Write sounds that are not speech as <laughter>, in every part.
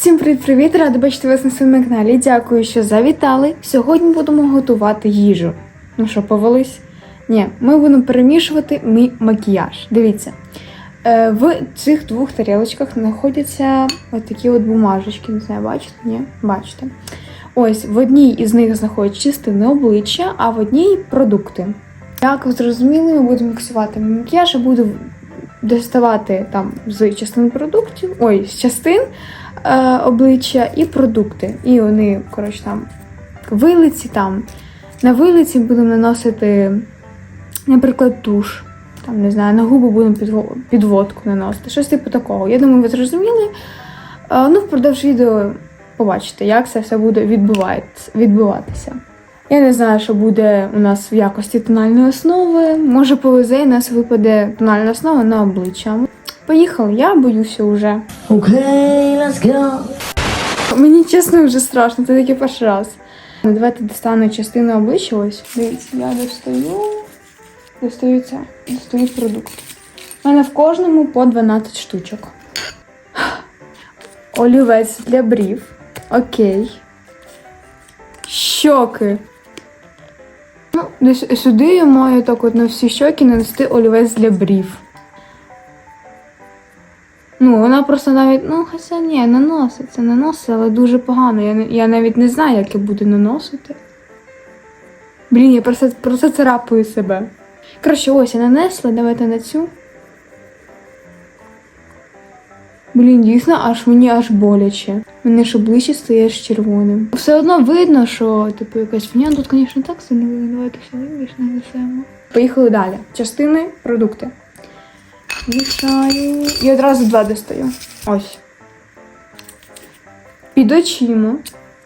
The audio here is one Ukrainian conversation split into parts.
Всім привіт-привіт! Рада бачити вас на своєму каналі. Дякую, що завітали. Сьогодні будемо готувати їжу. Ну що, повелись? Ні, ми будемо перемішувати мій макіяж. Дивіться. Е, в цих двох тарілочках знаходяться такі от бумажечки. Не знаю, бачите? Ні? Бачите. Ось в одній із них знаходяться частини обличчя, а в одній продукти. Як ви зрозуміли, ми будемо міксувати макіяж, я буду доставати там з частин продуктів, ой, з частин е, обличчя і продукти. І вони, коротше, там вилиці там. На вилиці будемо наносити, наприклад, туш. Там, не знаю, на губи будемо підводку наносити. Щось типу такого. Я думаю, ви зрозуміли. Е, ну, впродовж відео побачите, як це все буде відбуватися. Я не знаю, що буде у нас в якості тональної основи. Може, повезе і нас випаде тональна основа на обличчя. Поїхали, я боюся вже. Okay, let's go. Мені чесно вже страшно, це такий перший раз. Ну, Давайте достану частину обличчя. Ось. Дивіться, я достаю. Достаю це. Достаю продукт. У мене в кожному по 12 штучок. Олівець для брів. Окей. Щоки. Ну, десь сюди я маю так от на всі щоки нанести олівець для брів. Ну, вона просто навіть, ну, хоча ні, наноситься, наносить, але дуже погано. Я, я навіть не знаю, як я буду наносити. Блін, я просто, просто царапаю себе. Коротше, ось я нанесла, давайте на цю. Блін, дійсно, аж мені аж боляче. Мене ж обличчя стає червоним. Все одно видно, що типу якась фігня. Тут, звісно, так сильно. Давайте сюди більше нанесемо. Поїхали далі. Частини, продукти. Мішаю. І одразу два достаю. Ось. Під очима.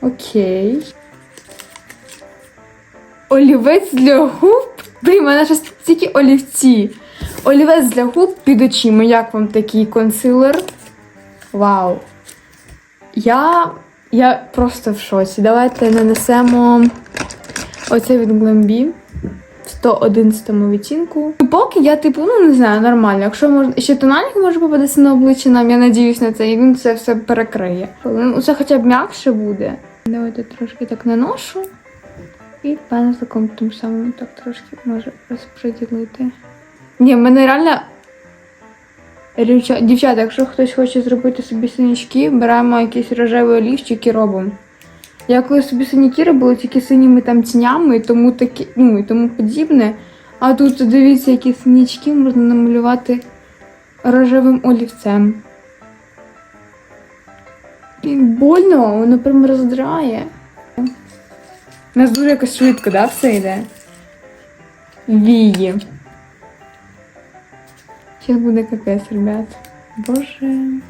Окей. Олівець для губ. Блін, у мене щось тільки олівці. Олівець для губ під очима. Як вам такий консилер? Вау. Я. Я просто в шоці. Давайте нанесемо оце від Glambi. 111 відтінку. Поки я, типу, ну не знаю, нормально. Якщо можна ще тональник може попадатися на обличчя нам, я надіюсь на це, і він це все перекриє. Ну, Це хоча б м'якше буде. Давайте трошки так наношу. І пензликом тим самим так трошки може розподілити. Ні, в мене реально. Дівчата, якщо хтось хоче зробити собі синячки, беремо якийсь рожевий олівчик і робимо. Я коли собі синяки робила тільки синіми там тінями, і тому такі, ну і тому подібне. А тут дивіться, які синячки можна намалювати рожевим олівцем. Блін, больно, воно прям роздрає. У нас дуже якось швидко, да, все йде? Вії. Зараз буде капець, ребят. Боже.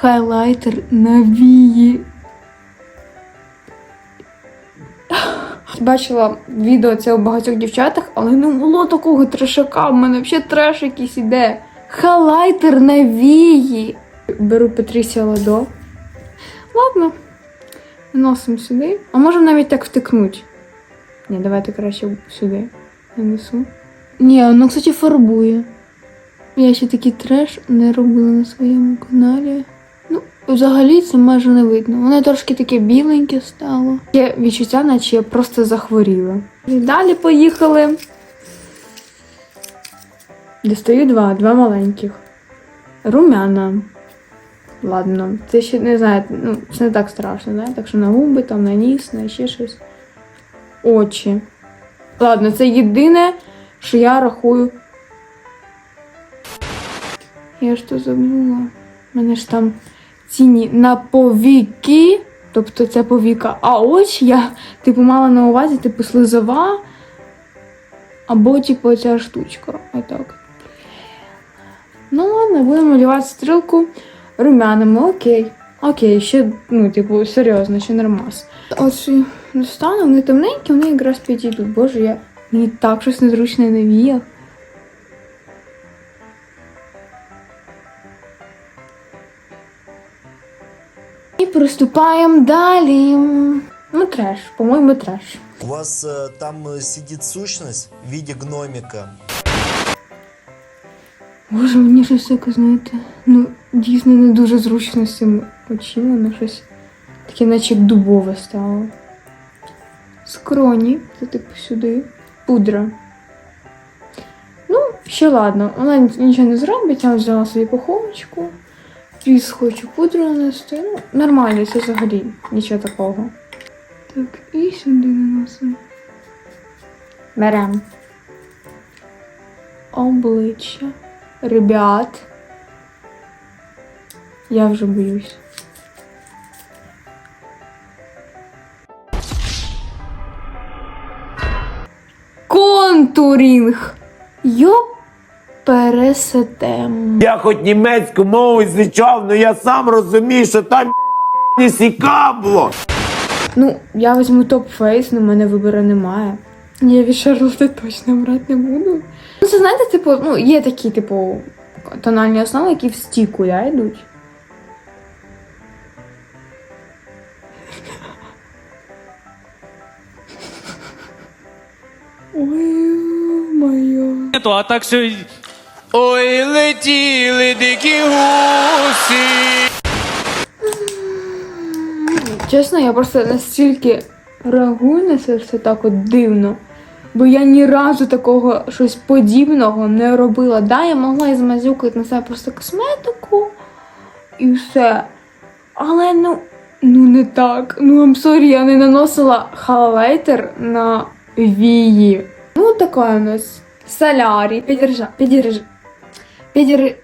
Хайлайтер на вії. Бачила відео це у багатьох дівчатах, але не було такого трешака. У мене взагалі треш якийсь іде. Хайлайтер на вії. Беру Патрісія Ладо. Ладно. Наносимо сюди. А можемо навіть так втикнути. Ні, давайте краще сюди. Нанесу. Ні, воно, кстати, фарбує. Я ще такий треш не робила на своєму каналі. Взагалі це майже не видно. Воно трошки таке біленьке стало. Є відчуття, наче я просто захворіла. І далі поїхали. Достаю два, два маленьких. Румяна. Ладно, це ще не знаю, ну, це не так страшно, да? Так що на губи, там, на ніс, на ще щось. Очі. Ладно, це єдине, що я рахую я ж то забула. У мене ж там ціні на повіки, тобто це повіка, а очі я, типу, мала на увазі, типу, слизова, або, типу, ця штучка. Отак. Ну, ладно, будемо малювати стрілку румянами, окей. Окей, ще, ну, типу, серйозно, ще нормас. От достану, вони темненькі, вони якраз підійдуть. Боже, я мені так щось незручне не І приступаємо далі. Ну, треш, по-моєму, треш. У вас э, там э, сидит сущность в виде гномика. Боже, мені щось таке, знаєте, ну, дійсно не дуже зручно з цим очима, ну щось таке, наче дубове стало. Скроні, це типу сюди. Пудра. Ну, ще ладно, вона нічого не зробить, я взяла собі поховочку. Плюс хочу пудру нанести. Ну, нормально, це взагалі нічого такого. Так, і сюди наносимо. Берем. Обличчя. Ребят. Я вже боюсь. Контурінг. Йоп пересетем. Я хоч німецьку мову звичав, але я сам розумію, що там не сікабло. Ну, я візьму топ-фейс, але в мене вибору немає. Я від Шарлоти точно брати не буду. Ну, це знаєте, типу, ну, є такі, типу, тональні основи, які в стіку, да, йдуть. Ой, моє. Нету, а так що. Ой, летіли дикі гусі. Чесно, я просто настільки реагую на це все так от дивно. Бо я ні разу такого щось подібного не робила. Да, я могла і змазюкати на себе просто косметику і все. Але ну, ну не так. Ну, I'm sorry, я не наносила хайлайтер на вії. Ну, така у нас солярій, підержа, підерж, підер,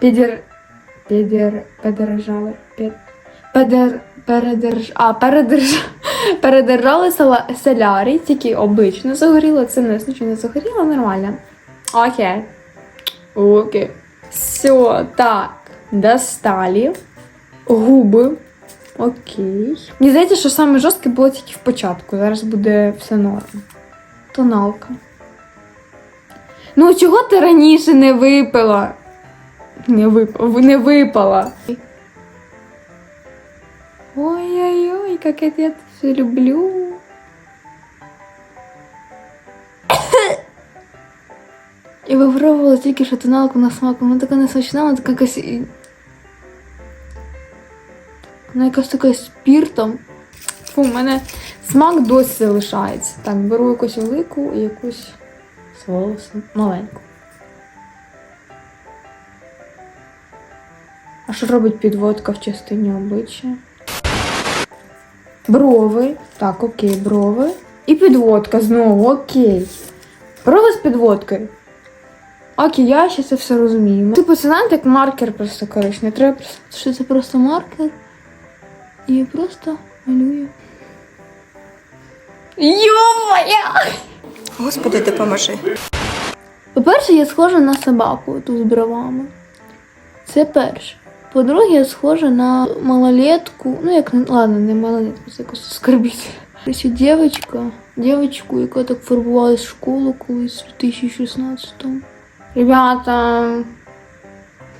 підер, підер, підержали, під, Передер... Передерж... А, передерж... <laughs> передержали села... селярій, тільки обично загоріло, це не нічого не загоріло, нормально. Окей. Окей. Все, так. Достали. Губи. Окей. Мені здається, що саме жорстке було тільки в початку. Зараз буде все норм. Тоналка. Ну, чого ти раніше не випила? Не випала. Не випала. Ой-ой-ой, как я все люблю. Я попробувала тільки що тоналку на смак, вона така несмачна, вона така якась. Вона якась така спіртом. Фу, в мене смак досі залишається. Так, беру якусь велику і якусь з волосом маленьку. А що робить підводка в частині обличчя? Брови. Так, окей, брови. І підводка знову, окей. Брови з підводкою. Окей, я ще це все розумію. Типу, це знаєте, як маркер просто. Не треба просто, що це просто маркер. І я просто малюю. Йо-моя! Господи, допоможи. По-перше, я схожа на собаку тут з бровами. Це перше. По-друге, я схожа на малолетку. Ну, як не- ладно, не малолетку, це якось оскорбіть. Короче, дівчинка, дівчинку, яка так фарбувалась в школу колись у 2016-му. Ребята.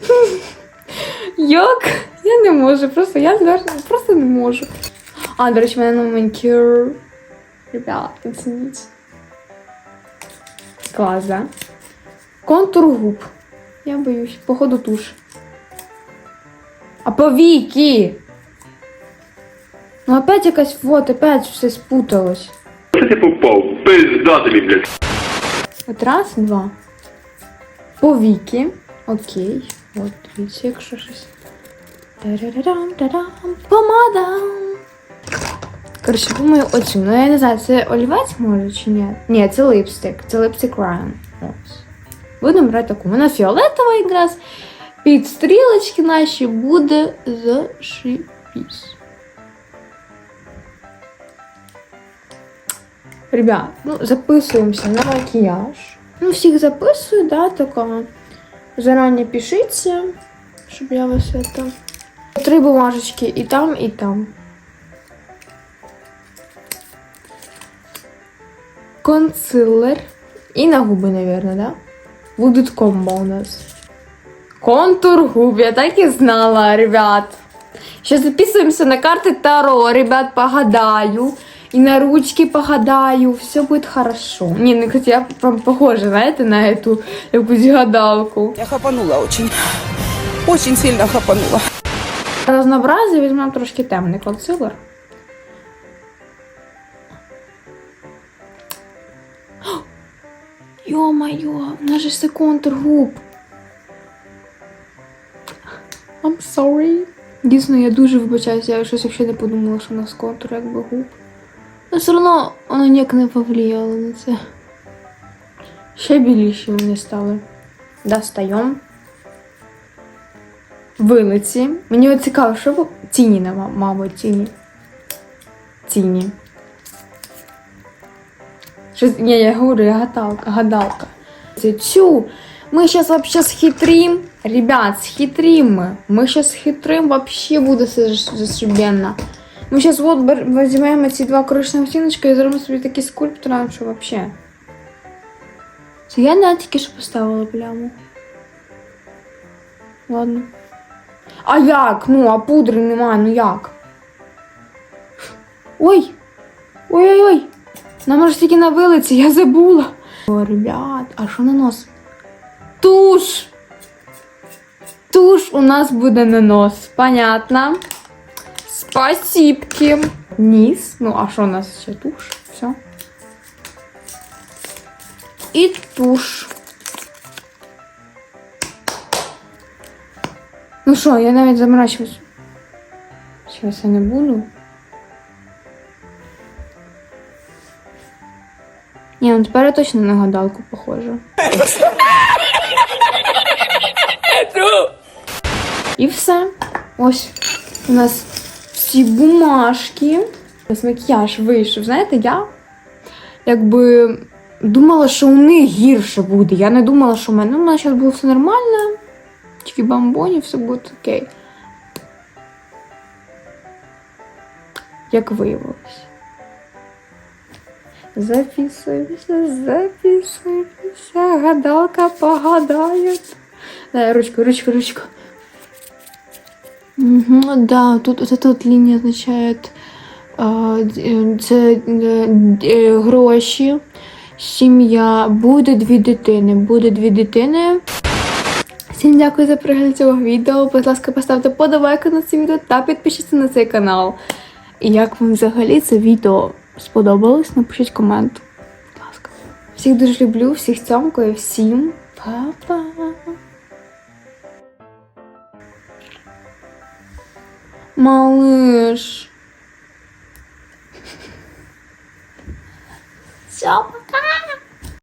<laughs> Як? Я не можу, просто я просто не можу. А, до речі, в мене на манікюр. Ребят, оцініть. Клас, да? Контур губ. Я боюсь. Походу туш. А повіки! Ну опять якась вот, опять все спуталось. Що ти попав? Пизда тобі, блядь. От раз, два. Повіки. Окей. От, дивіться, якщо щось. Тарарарам, тарам, Помада. Коротше, думаю, оцю. Ну я не знаю, це олівець може чи ні? Ні, це липстик. Це липстик Ryan. Будемо брати таку. Вона фіолетова якраз. Під стрілочки наші буде зашибісь. Ребят, ну записуємося на макіяж. Ну, всіх записую, да, така. Зарані пишіться, щоб я вас это... Три бумажечки і там, і там. Консилер. І на губи, наверное, да? Будуть комбо у нас. Контур губ, я так і знала, ребят. Ще записуємося на карти Таро, ребят, погадаю. и на ручки погадаю, все будет хорошо. Не, ну, кстати, я прям похожа, знаете, на эту якусь гадалку. Я хапанула очень. Очень сильно хапанула. Разнообразие візьмемо трошки темний консилер. Йо-майо, нас же це контур губ. I'm sorry. Дійсно, я дуже вибачаюся, я щось взагалі не подумала, що у нас контур якби губ. Але все одно воно ніяк не повлияло на це. Ще біліші вони стали. Достаємо. Вилиці. Мені цікаво, що ви... Тіні, мабуть, тіні. Тіні. Щось... Ні, я говорю, я гадалка, гадалка. Це Цю. Мы сейчас вообще схитрим. Ребят, схитрим мы. Мы сейчас хитрим, вообще буде все ж- зашибенно. Ми сейчас вот бер- возьмемо ці два коричневі стіночки і зробимо собі такі скульптури, що вообще. Це я не тільки що поставила пляму. Ладно. А як? Ну, а пудри немає, ну як? Ой! Ой-ой-ой! Нам може тільки на вилиці, я забула. О, ребят, а що на нос? Туш! Туш у нас буде на нос. Понятно. Спасибки. Низ. Ну, а що у нас ще туш? Все. І туш. Ну що, я навіть заморачуюсь. Зараз я не буду. Ні, ну тепер я точно на гадалку похожа. І все. Ось у нас всі бумажки. Ось макіяж вийшов. Знаєте, я якби думала, що у них гірше буде. Я не думала, що в мене. Ну, у мене зараз було все нормально. Тільки бомбоні, все буде окей. Як виявилось. Записуємося, записуємося. Гадалка погадає. Дай ручку, ручку, ручку. Угу, да, тут вот эта вот лінія означає а, це гроші, сім'я, буде дві дитини, буде дві дитини. Всім дякую за перегляд цього відео. Будь ласка, поставте подобайку на це відео та підпишіться на цей канал. І як вам взагалі це відео сподобалось, напишіть комент. Будь ласка. Всіх дуже люблю, всіх цьомкаю, всім па-па. Малыш. Все.